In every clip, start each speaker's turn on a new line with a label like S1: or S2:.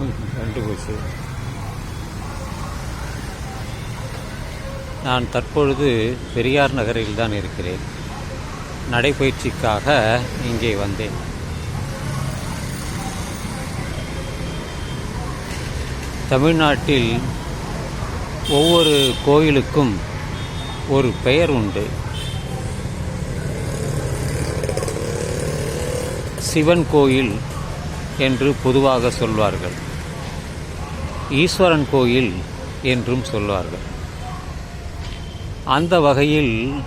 S1: நன்றி போச்சு. நான் தற்பொழுது பெரியார் நகரில் தான் இருக்கிறேன். நடைபயிற்சிக்காக இங்கே வந்தேன். தமிழ்நாட்டில் ஒவ்வொரு கோயிலுக்கும் ஒரு பெயர் உண்டு. சிவன் கோயில் என்று பொதுவாக சொல்வார்கள். ஈஸ்வரன் கோயில் என்றும் சொல்வார்கள். அந்த வகையில்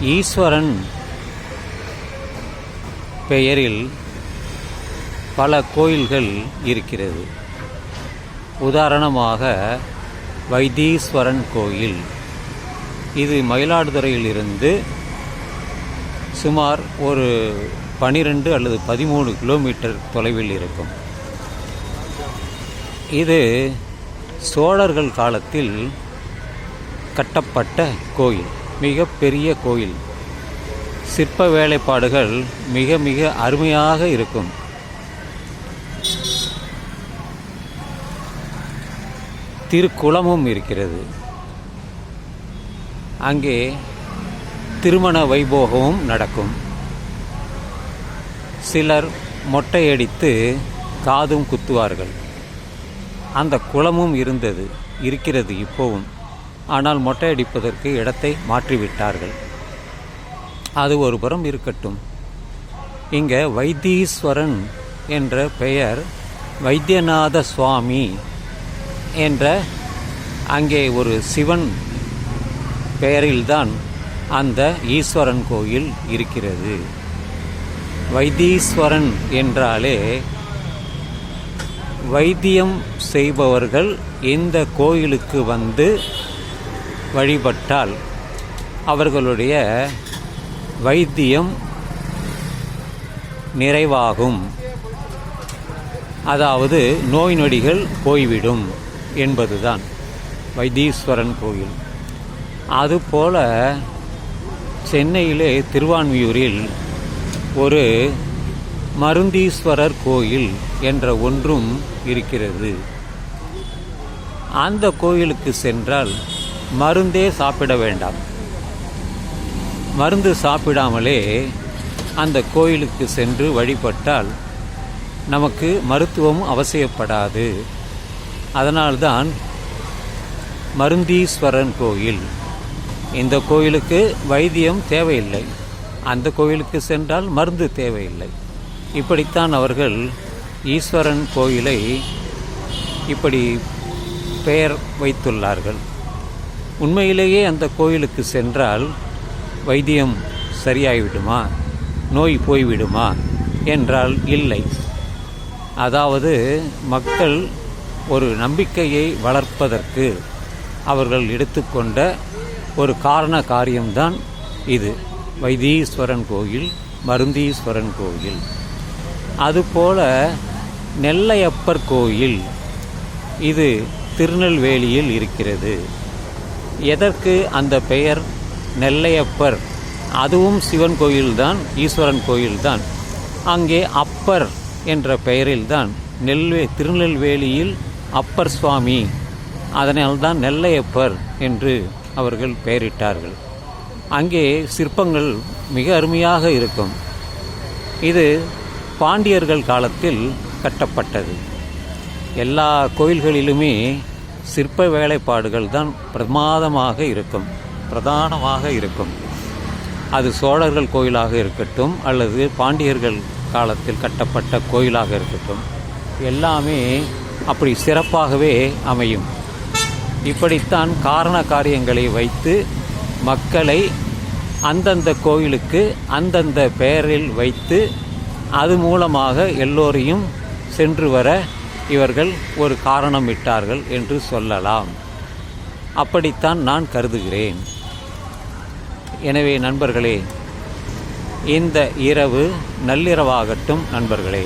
S1: ஈஸ்வரன் பெயரில் பல கோயில்கள் இருக்கிறது. உதாரணமாக வைத்தீஸ்வரன் கோயில். இது மயிலாடுதுறையிலிருந்து சுமார் ஒரு பனிரெண்டு அல்லது பதிமூணு கிலோமீட்டர் தொலைவில் இருக்கும். இது சோழர்கள் காலத்தில் கட்டப்பட்ட கோயில் மிக பெரிய கோயில். சிற்ப வேலைப்பாடுகள் மிக மிக அருமையாக இருக்கும். திருக்குளமும் இருக்கிறது. அங்கே திருமண வைபோகமும் நடக்கும். சிலர் மொட்டையடித்து காதும் குத்துவார்கள். அந்த குளமும் இருந்தது இருக்கிறது இப்போவும். ஆனால் மொட்டையடிப்பதற்கு இடத்தை மாற்றிவிட்டார்கள். அது ஒரு புறம் இருக்கட்டும். இங்கே வைத்தீஸ்வரன் என்ற பெயர் வைத்தியநாத சுவாமி என்ற அங்கே ஒரு சிவன் பெயரில்தான் அந்த ஈஸ்வரன் கோயில் இருக்கிறது. வைத்தீஸ்வரன் என்றாலே வைத்தியம் செய்பவர்கள் இந்த கோயிலுக்கு வந்து வழிபட்டால் அவர்களுடைய வைத்தியம் நிறைவாகும். அதாவது நோய் நொடிகள் போய்விடும் என்பதுதான் வைத்தீஸ்வரன் கோயில். அதுபோல சென்னையிலே திருவான்மியூரில் ஒரு மருந்தீஸ்வரர் கோயில் என்ற ஒன்றும் இருக்கிறது. அந்த கோயிலுக்கு சென்றால் மருந்தே சாப்பிட வேண்டாம். மருந்து சாப்பிடாமலே அந்த கோயிலுக்கு சென்று வழிபட்டால் நமக்கு மருத்துவம் அவசியப்படாது. அதனால்தான் மருந்தீஸ்வரன் கோயில். இந்த கோயிலுக்கு வைத்தியம் தேவையில்லை. அந்த கோயிலுக்கு சென்றால் மருந்து தேவையில்லை. இப்படித்தான் அவர்கள் ஈஸ்வரன் கோயிலை இப்படி பெயர் வைத்துள்ளார்கள். உண்மையிலேயே அந்த கோயிலுக்கு சென்றால் வைத்தியம் சரியாகிவிடுமா நோய் போய்விடுமா? என்றால் இல்லை. அதாவது மக்கள் ஒரு நம்பிக்கையை வளர்ப்பதற்கு அவர்கள் எடுத்துக்கொண்ட ஒரு காரண காரியம்தான் இது. வைத்தீஸ்வரன் கோயில் மருந்தீஸ்வரன் கோயில். அதுபோல நெல்லையப்பர் கோயில் இது திருநெல்வேலியில் இருக்கிறது. எதற்கு அந்த பெயர்? நெல்லையப்பர். அதுவும் சிவன் கோயில்தான் ஈஸ்வரன் கோயில்தான். அங்கே அப்பர் என்ற பெயரில்தான் நெல்வே திருநெல்வேலியில் அப்பர் சுவாமி. அதனால்தான் நெல்லையப்பர் என்று அவர்கள் பெயரிட்டார்கள். அங்கே சிற்பங்கள் மிக அருமையாக இருக்கும். இது பாண்டியர்கள் காலத்தில் கட்டப்பட்டது. எல்லா கோயில்களிலுமே சிற்ப வேலைப்பாடுகள் தான் பிரமாதமாக இருக்கும் பிரதானமாக இருக்கும். அது சோழர்கள் கோயிலாக இருக்கட்டும் அல்லது பாண்டியர்கள் காலத்தில் கட்டப்பட்ட கோயிலாக இருக்கட்டும் எல்லாமே அப்படி சிறப்பாகவே அமையும். இப்படித்தான் காரண காரியங்களை வைத்து மக்களை அந்தந்த கோயிலுக்கு அந்தந்த பெயரில் வைத்து அது மூலமாக எல்லோரையும் சென்று வர இவர்கள் ஒரு காரணம் இட்டார்கள் என்று சொல்லலாம். அப்படித்தான் நான் கருதுகிறேன். எனவே நண்பர்களே இந்த இரவு நள்ளிரவாகட்டும் நண்பர்களே.